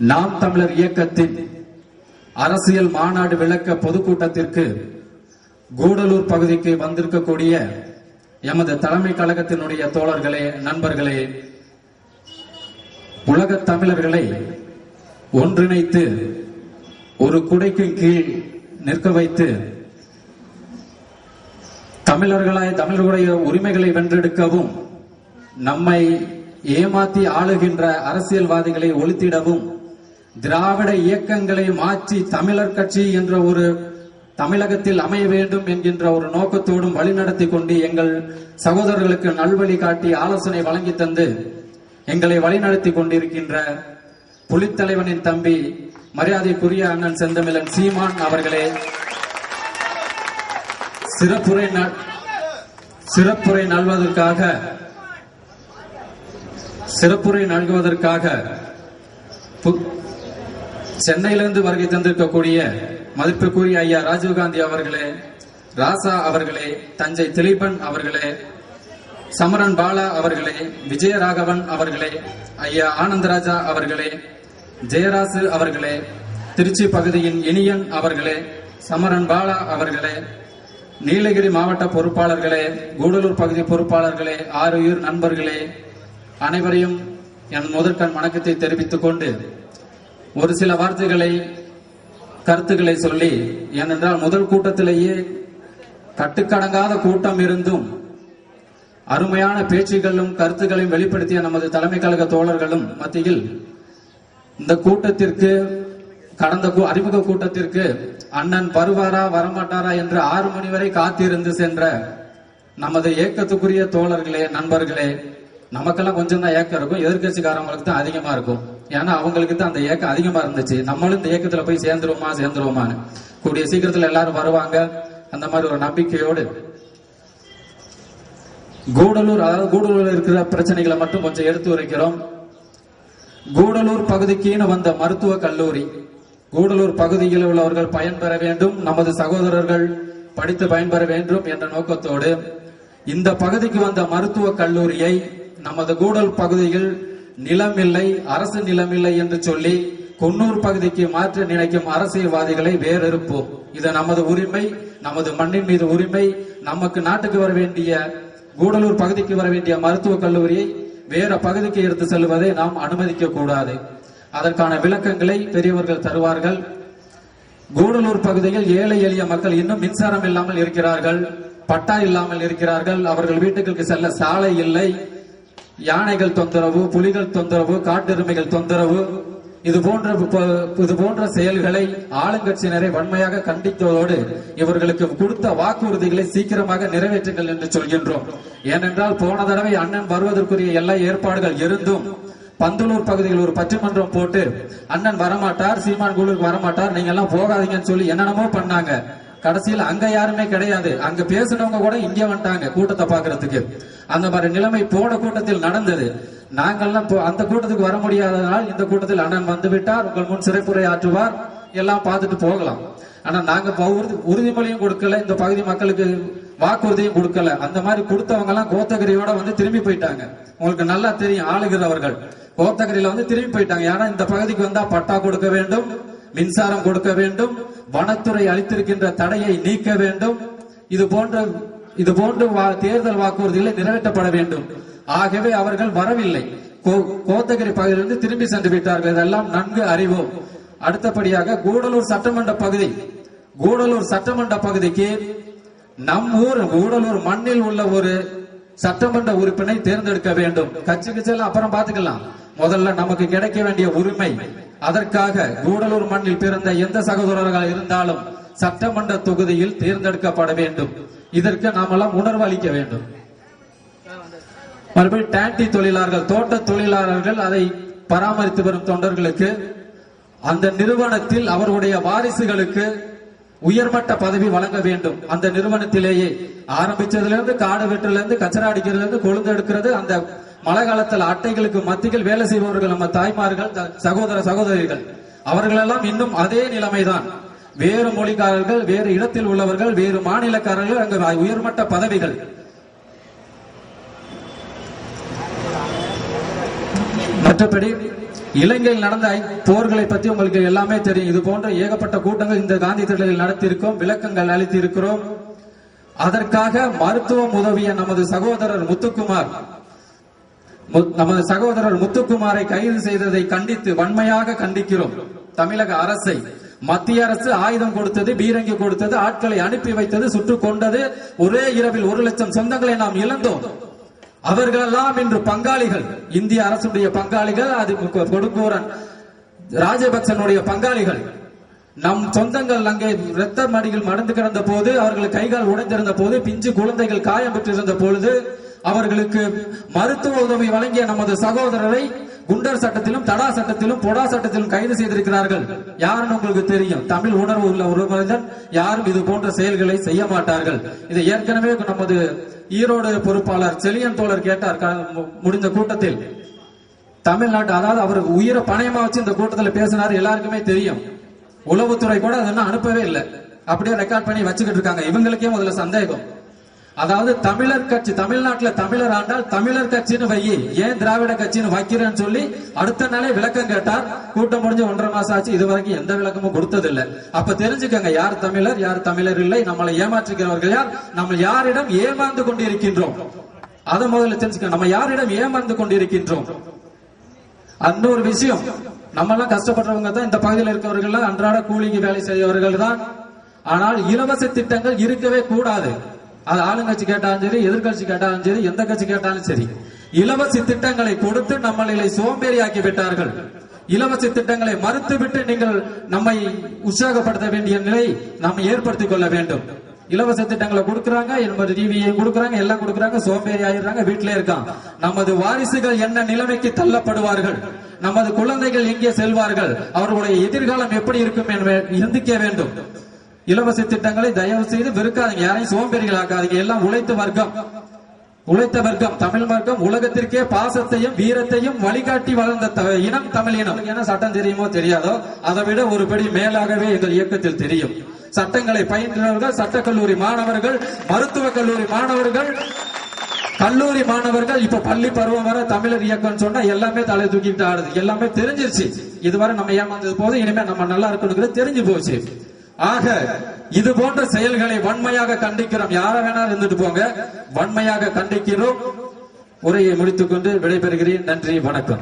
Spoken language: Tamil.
நாம் தமிழர் இயக்கத்தின் அரசியல் மாநாடு விளக்க பொதுக்கூட்டத்திற்கு கூடலூர் பகுதிக்கு வந்திருக்கக்கூடிய எமது தலைமை கழகத்தினுடைய தோழர்களே நண்பர்களே உலகத் தமிழர்களை ஒன்றிணைத்து ஒரு குடைக்கு கீழ் நிற்க வைத்து தமிழர்களாய் தமிழர்களுடைய உரிமைகளை வென்றெடுக்கவும் நம்மை ஏமாத்தி ஆளுகின்ற அரசியல்வாதிகளை ஒழித்திடவும் திராவிட இயக்கங்களை மாற்றி தமிழர் கட்சி என்ற ஒரு தமிழகத்தில் அமைய வேண்டும் என்கின்ற ஒரு நோக்கத்தோடும் வழிநடத்தி கொண்டு எங்கள் சகோதரர்களுக்கு நல்வழி காட்டி ஆலோசனை வழங்கி தந்து எங்களை வழிநடத்தி கொண்டிருக்கின்ற புலித்தலைவனின் தம்பி மரியாதைக்குரிய அண்ணன் செந்தமிழன் சீமான் அவர்களே சிறப்புரை சிறப்புரை நல்வதற்காக சிறப்புரை நல்குவதற்காக சென்னையிலிருந்து வருகை தந்திருக்கக்கூடிய மதிப்புக்குரிய ஐயா ராஜீவ்காந்தி அவர்களே ராசா அவர்களே தஞ்சை திலீபன் அவர்களே சமரன் பாலா அவர்களே விஜயராகவன் அவர்களே ஐயா ஆனந்தராஜா அவர்களே ஜெயராசு அவர்களே திருச்சி பகுதியின் இனியன் அவர்களே சமரன் பாலா அவர்களே நீலகிரி மாவட்ட பொறுப்பாளர்களே கூடலூர் பகுதி பொறுப்பாளர்களே ஆறுயிர் நண்பர்களே அனைவரையும் என் முதற்கண் வணக்கத்தை தெரிவித்துக் கொண்டு ஒரு சில வார்த்தைகளை கருத்துக்களை சொல்லி ஏனென்றால் முதல் கூட்டத்திலேயே கட்டுக்கடங்காத கூட்டம் இருந்தும் அருமையான பேச்சுகளும் கருத்துக்களையும் வெளிப்படுத்திய நமது தலைமை கழக தோழர்களும் மத்தியில் இந்த கூட்டத்திற்கு கடந்த கூ- அறிமுக கூட்டத்திற்கு அண்ணன் வருவாரா வரமாட்டாரா என்று ஆறு மணி வரை காத்திருந்து சென்ற நமது ஏக்கத்துக்குரிய தோழர்களே நண்பர்களே நமக்கெல்லாம் கொஞ்சம் தான் ஏக்கம் இருக்கும். எதிர்கட்சிக்காரங்களுக்கு தான் அதிகமா இருக்கும். ஏன்னா அவங்களுக்கு தான் அந்த ஏக்கம் அதிகமா இருந்துச்சு. நம்மளும் இந்த ஏக்கத்துல போய் சேர்ந்துருவோமா சேர்ந்துருவோமான்னு. கூடிய சீக்கிரத்துல எல்லாரும் வருவாங்க. அந்த மாதிரி ஒரு நம்பிக்கையோடு கூடலூர் அதாவது கூடலூர்ல இருக்கிற பிரச்சனைகளை மட்டும் கொஞ்சம் எடுத்து உரைக்கிறோம். கூடலூர் பகுதிக்குன்னு வந்த மருத்துவ கல்லூரி. கூடலூர் பகுதியில் உள்ளவர்கள் பயன்பெற வேண்டும். நமது சகோதரர்கள் படித்து பயன்பெற வேண்டும் என்ற நோக்கத்தோடு இந்த பகுதிக்கு வந்த மருத்துவ கல்லூரியை நமது கூடல் பகுதியில் நிலமில்லை அரசு நிலமில்லை என்று சொல்லி குன்னூர் பகுதிக்கு மாற்ற நினைக்கும் அரசியல்வாதிகளை வேறறுப்போம். இது நமது உரிமை நமது மண்ணின் மீது உரிமை நமக்கு நாட்டுக்கு வர வேண்டிய கூடலூர் பகுதிக்கு வர வேண்டிய மருத்துவக் கல்லூரியை வேற பகுதிக்கு எடுத்து செல்வதை நாம் அனுமதிக்க கூடாது. அதற்கான விளக்கங்களை பெரியவர்கள் தருவார்கள். கூடலூர் பகுதியில் ஏழை எளிய மக்கள் இன்னும் மின்சாரம் இல்லாமல் இருக்கிறார்கள் பட்டா இல்லாமல் இருக்கிறார்கள் அவர்கள் வீட்டுகளுக்கு செல்ல சாலை இல்லை யானைகள் தொந்தரவு புலிகள் தொந்தரவு காட்டெருமைகள் தொந்தரவு இது போன்ற இது போன்ற செயல்களை ஆளுங்கட்சியினரை வன்மையாக கண்டித்ததோடு இவர்களுக்கு கொடுத்த வாக்குறுதிகளை சீக்கிரமாக நிறைவேற்றுங்கள் என்று சொல்கின்றோம். ஏனென்றால் போன தடவை அண்ணன் வருவதற்குரிய எல்லா ஏற்பாடுகள் இருந்தும் பந்தலூர் பகுதியில் ஒரு பட்டிமன்றம் போட்டு அண்ணன் வரமாட்டார் சீமான் குழுக்கு வரமாட்டார் நீங்க எல்லாம் போகாதீங்கன்னு சொல்லி என்னென்னமோ பண்ணாங்க. கடைசியில் அங்க யாருமே கிடையாது. அங்க பேசினவங்க கூட இங்க வந்துட்டாங்க கூட்டத்தை பாக்குறதுக்கு அந்த மாதிரி நிலைமை போன கூட்டத்தில் நடந்தது. நாங்கெல்லாம் அந்த கூட்டத்துக்கு வர முடியாததால் இந்த கூட்டத்தில் அண்ணன் வந்து விட்டார் உங்கள் முன் சிறைப்புரை ஆற்றுவார் எல்லாம் பார்த்துட்டு போகலாம். ஆனா நாங்க உறுதிமொழியும் கொடுக்கல இந்த பகுதி மக்களுக்கு வாக்குறுதியும் கொடுக்கல. அந்த மாதிரி கொடுத்தவங்க எல்லாம் கோத்தகிரியோட வந்து திரும்பி போயிட்டாங்க. உங்களுக்கு நல்லா தெரியும் ஆளுகிறவர்கள். கோத்தகிரியில வந்து திரும்பி போயிட்டாங்க. ஏன்னா இந்த பகுதிக்கு வந்தா பட்டா கொடுக்க வேண்டும் மின்சாரம் கொடுக்க வேண்டும் வனத்துறை அளித்திருக்கின்ற தடையை நீக்க வேண்டும். இது போன்ற இது போன்று வா- தேர்தல் வாக்குறுதிகளை நிறைவேற்றப்பட வேண்டும். ஆகவே அவர்கள் வரவில்லை. கோ- கோத்தகிரி பகுதியிலிருந்து திரும்பி சென்று விட்டார்கள். இதெல்லாம் நன்கு அறிவோம். அடுத்தபடியாக கூடலூர் சட்டமன்ற பகுதி. கூடலூர் சட்டமன்ற பகுதிக்கு நம் ஊர் கூடலூர் மண்ணில் உள்ள ஒரு சட்டமன்ற உறுப்பினை தேர்ந்தெடுக்க வேண்டும். கட்சி கட்சியெல்லாம் அப்புறம் பாத்துக்கலாம் முதல்ல நமக்கு கிடைக்க வேண்டிய உரிமை. அதற்காக கூடலூர் மண்ணில் பிறந்த எந்த சகோதரர்கள் இருந்தாலும் சட்டமன்ற தொகுதியில் தேர்ந்தெடுக்கப்பட வேண்டும். இதற்கு நாமெல்லாம் உணர்வு அளிக்க வேண்டும். மறுபடியும் டேண்டி தொழிலாளர்கள் தோட்ட தொழிலாளர்கள் அதை பராமரித்து வரும் தொண்டர்களுக்கு அந்த நிறுவனத்தில் அவருடைய வாரிசுகளுக்கு உயர்மட்ட பதவி வழங்க வேண்டும். அந்த நிறுவனத்திலேயே ஆரம்பிச்சதுல இருந்து காடு வெட்டுல இருந்து கச்சரா அடிக்கிறதுல இருந்து கொழுந்து எடுக்கிறது அந்த மழை காலத்துல அட்டைகளுக்கு மத்தியில் வேலை செய்பவர்கள் நம்ம தாய்மார்கள் சகோதர சகோதரிகள். அவர்களெல்லாம் இன்னும் அதே நிலைமைதான். வேறு மொழிக்காரர்கள் வேறு இடத்தில் உள்ளவர்கள் வேறு மாநிலக்காரர்கள் அங்கு உயர்மட்ட பதவிகள். மற்றபடி இலங்கையில் நடந்த ஐ- போர்களை பற்றி உங்களுக்கு எல்லாமே தெரியும். இது போன்ற ஏகப்பட்ட கூட்டங்கள் இந்த காந்தி திடலில் நடத்தியிருக்கோம் விளக்கங்கள் அளித்திருக்கிறோம். அதற்காக மருத்துவம் உதவிய நமது சகோதரர் முத்துக்குமார் நமது சகோதரர் முத்துக்குமாரை கைது செய்ததை கண்டித்து வன்மையாக கண்டிக்கிறோம். தமிழக அரசை மத்திய அரசு ஆயுதம் கொடுத்தது பீரங்கி கொடுத்தது ஆட்களை அனுப்பி வைத்தது சுட்டு கொண்டது. ஒரே இரவில் ஒரு லட்சம் சொந்தங்களை நாம் இழந்தோம். அவர்களெல்லாம் இன்று பங்காளிகள். இந்திய அரசுடைய பங்காளிகள் அது கொடுக்கோரன் ராஜபக்சனுடைய பங்காளிகள். நம் சொந்தங்கள் அங்கே இரத்த மடிகள் மடந்து கிடந்த போது அவர்கள் கைகால் உடைந்திருந்த போது பிஞ்சு குழந்தைகள் காயம் பெற்றிருந்த பொழுது அவர்களுக்கு மருத்துவ உதவி வழங்கிய நமது சகோதரரை குண்டர் சட்டத்திலும் தடா சட்டத்திலும் பொடா சட்டத்திலும் கைது செய்திருக்கிறார்கள். யாருன்னு உங்களுக்கு தெரியும். தமிழ் உணர்வு உள்ள ஒரு மனிதன் யாரும் இது போன்ற செயல்களை செய்ய மாட்டார்கள். இதை ஏற்கனவே நமது ஈரோடு பொறுப்பாளர் செலியன் தோழர் கேட்டார் க- முடிந்த கூட்டத்தில். தமிழ்நாட்டு அதாவது அவர் உயிரை பணயமா வச்சு இந்த கூட்டத்தில் பேசினார் எல்லாருக்குமே தெரியும். உளவுத்துறை கூட அதை அனுப்பவே இல்லை. அப்படியே ரெக்கார்ட் பண்ணி வச்சுக்கிட்டு இருக்காங்க. இவங்களுக்கே முதல்ல சந்தேகம். அதாவது தமிழர் கட்சி தமிழ்நாட்டுல தமிழர் ஆண்டால் தமிழர் கட்சின்னு வை. ஏன் திராவிட கட்சின்னு வைக்கிறேன்னு சொல்லி அடுத்த நாளே விளக்கம் கேட்டார். கூட்டம் முடிஞ்சு ஒன்றரை மாசம் ஆச்சு. இது வரைக்கும் எந்த விளக்கமும் கொடுத்ததில்லை. அப்ப தெரிஞ்சுக்கங்க யார் தமிழர் யார் தமிழர் இல்லை நம்மளை ஏமாற்றுகிறவர்கள் யார்? நம்ம யாரிடம் ஏமாந்து கொண்டிருக்கின்றோம். அதை முதல்ல தெரிஞ்சுக்க நம்ம யாரிடம் ஏமாந்து கொண்டிருக்கின்றோம்? அந்த ஒரு விஷயம் நம்ம எல்லாம் கஷ்டப்படுறவங்க தான் இந்த பகுதியில் இருக்கவர்கள் அன்றாட கூலிக்கு வேலை செய்யவர்கள் தான். ஆனால் இலவச திட்டங்கள் இருக்கவே கூடாது. அது ஆளுங்கட்சி கேட்டாலும் சரி எதிர்கட்சி கேட்டாலும் சரி எந்த கட்சி கேட்டாலும் சரி. இலவச திட்டங்களை கொடுத்து நம்மளை சோம்பேறியாக்கி விட்டார்கள். இலவச திட்டங்களை மறுத்துவிட்டு நீங்கள் நம்மை உற்சாகப்படுத்த வேண்டிய நிலை நாம் ஏற்படுத்திக் கொள்ள வேண்டும். இலவச திட்டங்களை கொடுக்கறாங்க என்பது டிவியை கொடுக்கறாங்க எல்லாம் கொடுக்கறாங்க சோம்பேறி ஆயிடுறாங்க வீட்டிலே இருக்கான். நமது வாரிசுகள் என்ன நிலைமைக்கு தள்ளப்படுவார்கள்? நமது குழந்தைகள் எங்கே செல்வார்கள்? அவர்களுடைய எதிர்காலம் எப்படி இருக்கும் என சிந்திக்க வேண்டும். இலவச திட்டங்களை தயவு செய்து வெறுக்காதீங்க. யாரையும் சோம்பேறிகள் ஆக்காதீங்க எல்லாம் உழைத்த வர்க்கம். உழைத்த வர்க்கம். தமிழ் வர்க்கம். உலகத்திற்கே பாசத்தையும் வீரத்தையும் வழிகாட்டி வளர்ந்த இனம் தமிழ் இனம். என்ன சட்டம் தெரியுமோ தெரியாதோ அதை விட ஒரு படி மேலாகவே எங்கள் இயக்கத்தில் தெரியும். சட்டங்களை பயின்றவர்கள் சட்டக்கல்லூரி மாணவர்கள் மருத்துவக் கல்லூரி மாணவர்கள் கல்லூரி மாணவர்கள் இப்ப பள்ளி பருவம் வர தமிழர் இயக்கம் சொன்னா எல்லாமே தலை தூக்கிட்டு ஆடுது. எல்லாமே தெரிஞ்சிருச்சு. இதுவரை நம்ம ஏமாந்தது போது இனிமே நம்ம நல்லா இருக்கணுங்கிறது தெரிஞ்சு போச்சு. ஆக இது போன்ற செயல்களை வன்மையாக கண்டிக்கிறோம். யார வேணாலும் இருந்துட்டு போங்க. வன்மையாக கண்டிக்கிறோம். உரையை முடித்துக் கொண்டு விடைபெறுகிறேன். நன்றி வணக்கம்.